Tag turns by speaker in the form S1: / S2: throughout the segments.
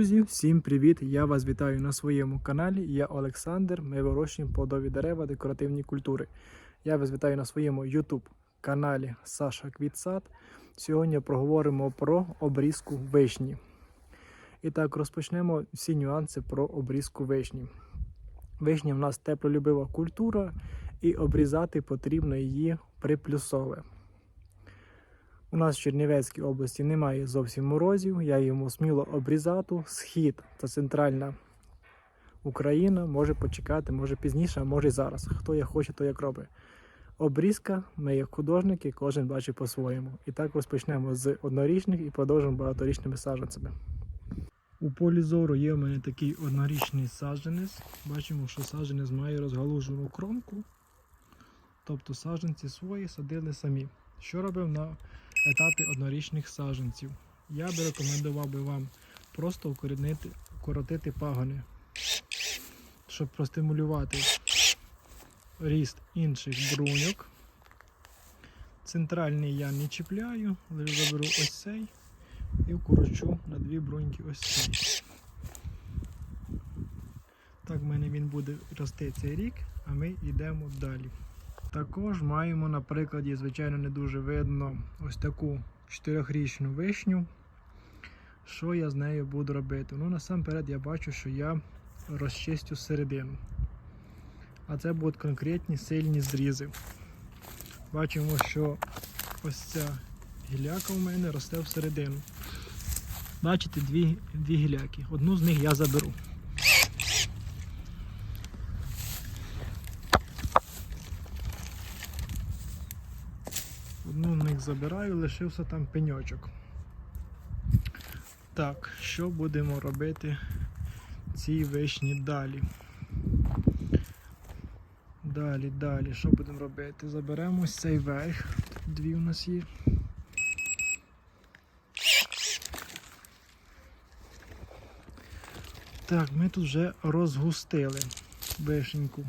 S1: Друзі, всім привіт! Я вас вітаю на своєму каналі. Я Олександр. Ми вирощуємо плодові дерева, декоративні культури. Я вас вітаю на своєму YouTube каналі Саша Квітсад. Сьогодні проговоримо про обрізку вишні. І так, розпочнемо всі нюанси про обрізку вишні. Вишня в нас теплолюбива культура, і обрізати потрібно її приплюсове. У нас в Чернівецькій області немає зовсім морозів, я йому сміло обрізати. Схід та центральна Україна може почекати, може пізніше, а може і зараз. Хто як хоче, то як робить. Обрізка, ми як художники, кожен бачить по-своєму. І так розпочнемо з однорічних і продовжимо багаторічними саджанцями. У полі зору є в мене такий однорічний саджанець. Бачимо, що саджанець має розгалужену кромку. Тобто саджанці свої садили самі. Що робив на етапі однорічних саджанців? Я би рекомендував би вам просто укорінити, укоротити пагони, щоб простимулювати ріст інших бруньок. Центральний я не чіпляю, лише заберу ось цей і вкорочу на дві бруньки ось цей. Так в мене він буде рости цей рік, а ми йдемо далі. Також маємо на прикладі, звичайно, не дуже видно ось таку 4-річну вишню. Що я з нею буду робити? Ну, насамперед я бачу, що я розчистю середину. А це будуть конкретні сильні зрізи. Бачимо, що ось ця гіляка у мене росте всередину. Бачите, дві, дві гіляки. Одну з них я заберу. Одну з них забираю, лишився там пеньочок. Так, що будемо робити цій вишні далі? Далі, далі, що будемо робити? Заберемо цей верх. Дві у нас є. Так, ми тут вже розгустили вишеньку.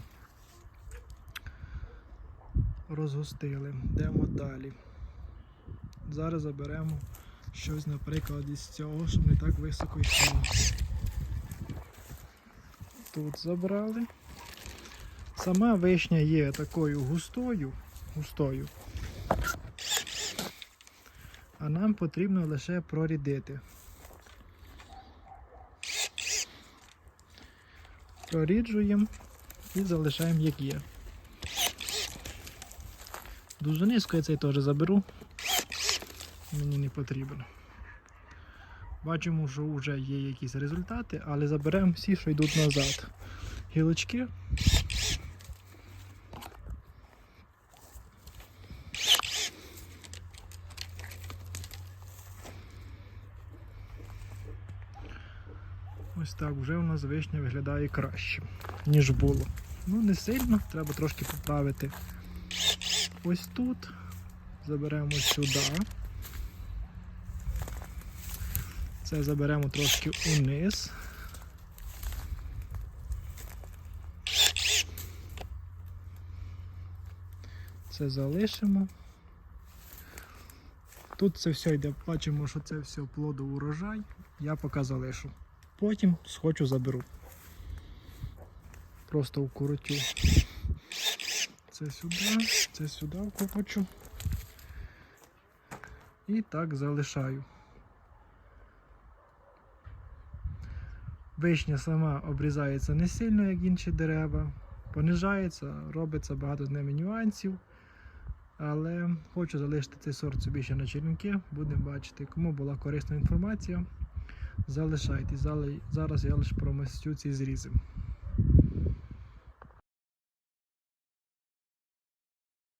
S1: Розгустили. Йдемо далі. Зараз заберемо щось, наприклад, із цього, щоб не так високо йшло. Тут забрали. Сама вишня є такою густою, густою. А нам потрібно лише прорідити. Проріджуємо і залишаємо як є. Дуже низько я цей теж заберу. Мені не потрібно. Бачимо, що вже є якісь результати, але заберемо всі, що йдуть назад. Гілочки. Ось так вже у нас вишня виглядає краще, ніж було. Ну, не сильно, треба трошки поправити. Ось тут. Заберемо сюди. Це заберемо трошки униз. Це залишимо. Тут це все йде, бачимо, що це все плодоурожай. Я поки залишу. Потім схочу заберу. Просто вкоротю. Це сюди, це сюди вкорочу. І так залишаю. Вишня сама обрізається не сильно, як інші дерева. Понижається, робиться багато з ними нюансів. Але хочу залишити цей сорт собі ще на черенки. Будемо бачити, кому була корисна інформація. Залишайтесь. Зараз я лише промастю ці зрізи.